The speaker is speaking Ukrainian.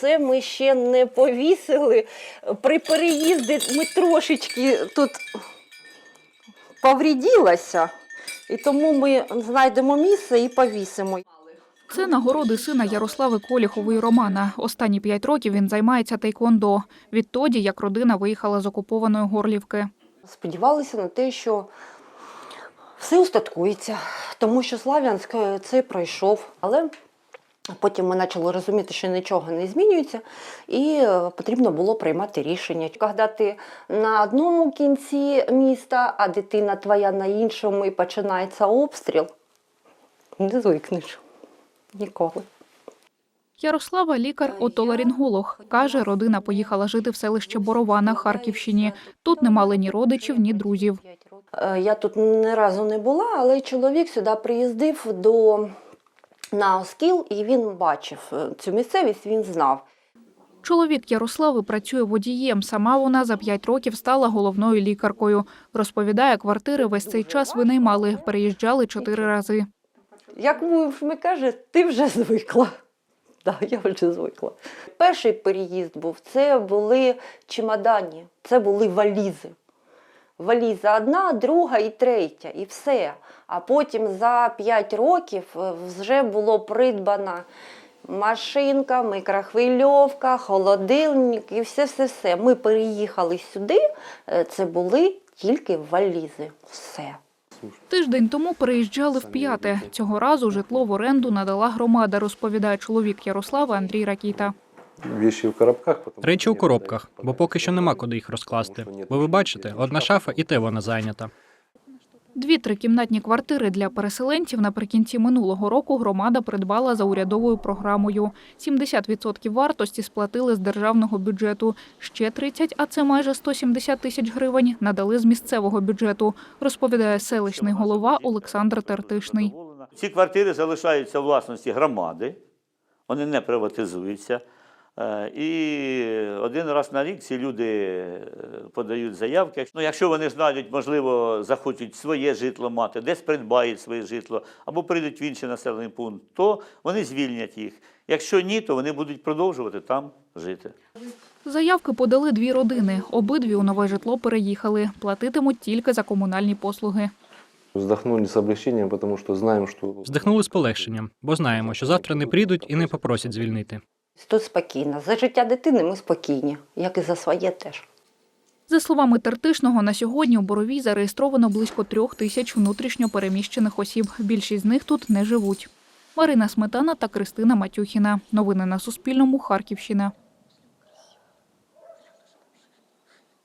Це ми ще не повісили. При переїзді ми трошечки тут повріділася, і тому ми знайдемо місце і повісимо. Це нагороди сина Ярослави Коліхової Романа. Останні п'ять років він займається тейквондо. Відтоді, як родина виїхала з окупованої Горлівки. Сподівалися на те, що все устаткується, тому що Слав'янськ е, це пройшов. Але потім ми почали розуміти, що нічого не змінюється, і е, потрібно було приймати рішення. Коли ти на одному кінці міста, а дитина твоя на іншому, і починається обстріл, не звикнеш ніколи. Ярослава лікар отоларінголог. Каже, родина поїхала жити в селище Борова на Харківщині. Тут не мали ні родичів, ні друзів. Е, Я тут ні разу не була, але чоловік сюди приїздив до на Оскіл, і він бачив е, цю місцевість, він знав. Чоловік Ярослави працює водієм. Сама вона за п'ять років стала головною лікаркою. Розповідає, квартири весь цей час винаймали, переїжджали чотири рази. Як ми каже, ти вже звикла. Да, я вже звикла. Перший переїзд був це були чемодані, це були валізи. Валіза одна, друга і третя, і все. А потім за 5 років е, вже було придбана машинка, мікрохвильовка, холодильник і все-все-все. Ми переїхали сюди, е, це були тільки валізи. Все. Тиждень тому переїжджали в п'яте. Цього разу житло в оренду надала громада, розповідає чоловік Ярослава Андрій Ракіта. Вещи в коробках. потому Речі у коробках, бо поки що нема куди їх розкласти. Бо ви бачите, одна шафа і те вона зайнята. Дві трикімнатні квартири для переселенців наприкінці минулого року громада придбала за урядовою програмою. 70% вартості сплатили з державного бюджету. Ще 30, а це майже 170 тисяч гривень, надали з місцевого бюджету, розповідає селищний голова Олександр Тертишний. Ці квартири залишаються власності громади, вони не приватизуються. Е, І один раз на рік ці люди е, подають заявки. Ну, якщо вони знайдуть, можливо, захочуть своє житло мати, десь придбають своє житло, або прийдуть в інший населений пункт, то вони звільнять їх. Якщо ні, то вони будуть продовжувати там жити. Заявки подали дві родини. Обидві у нове житло переїхали. Платитимуть тільки за комунальні послуги. Вздохнули с облегчением, потому что знаем, что Здихнули з полегшенням, бо знаємо, що завтра не прийдуть і не попросять звільнити. Тут спокійно. За життя дитини ми спокійні, як і за своє теж. За словами Тертишного, на сьогодні у Боровій зареєстровано близько трьох тисяч внутрішньо переміщених осіб. Більшість з них тут не живуть. Марина Сметана та Кристина Матюхіна. Новини на Суспільному. Харківщина.